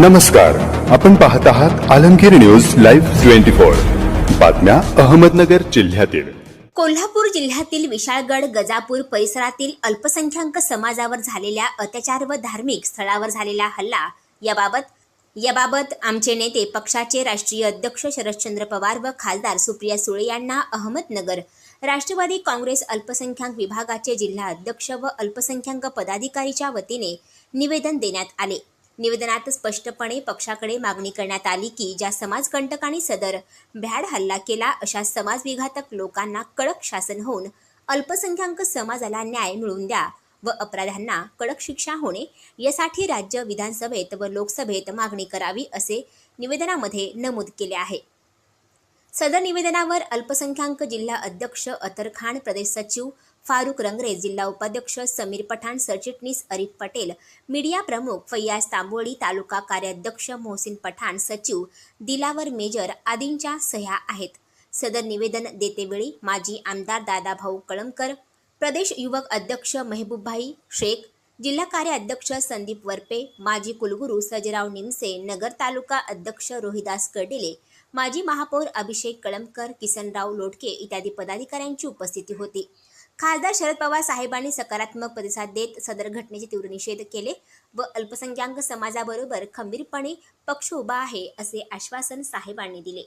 नमस्कार. आपण पाहत आहात Alamgir news live twenty four. बातम्या अहमदनगर जिल्ह्यातील. कोल्हापूर जिल्ह्यातील विशाळगड गजापूर परिसरातील अल्पसंख्याक समाजावर झालेल्या अत्याचार व धार्मिक स्थळावर झालेला हल्ला. याबाबत याबाबत आमचे नेते पक्षाचे राष्ट्रीय अध्यक्ष शरदचंद्र पवार व खासदार सुप्रिया सुळे यांना अहमदनगर राष्ट्रवादी काँग्रेस अल्पसंख्याक विभागाचे जिल्हा अध्यक्ष व अल्पसंख्याक पदाधिकारीच्या वतीने निवेदन देण्यात आले. निवेदनात स्पष्टपणे पक्षाकडे मागणी करण्यात आली की ज्या समाजकंटकांनी सदर भ्याड हल्ला केला अशा समाजविघातक लोकांना कडक शासन होऊन अल्पसंख्याक समाजाला न्याय मिळवून द्या व अपराधांना कडक शिक्षा होणे यासाठी राज्य विधानसभेत व लोकसभेत मागणी करावी असे निवेदनामध्ये नमूद केले आहे. सदर निवेदनावर अल्पसंख्याक जिल्हा अध्यक्ष अतर खान प्रदेश सचिव फारुक रंगरे जिल्हा उपाध्यक्ष समीर पठाण सरचिटणीस अरिफ पटेल मीडिया प्रमुख फैयाज तांबोळी तालुका कार्याध्यक्ष मोहसिन पठाण सचिव दिलावर मेजर आदींच्या सह्या आहेत. सदर निवेदन देतेवेळी माजी आमदार दादाभाऊ कळमकर प्रदेश युवक अध्यक्ष मेहबूबभाई शेख जिल्हा कार्याध्यक्ष संदीप वरपे माजी कुलगुरू सजराव निमसे नगर तालुका अध्यक्ष रोहिदास कर्डिले माजी महापौर अभिषेक कळमकर किसनराव लोटके इत्यादी पदाधिकाऱ्यांची उपस्थिती होती. खासदार शरद पवार साहेबांनी सकारात्मक प्रतिसाद देत सदर घटनेचे तीव्र निषेध केले व अल्पसंख्याक समाजाबरोबर खंबीरपणे पक्ष उभा आहे असे आश्वासन साहेबांनी दिले.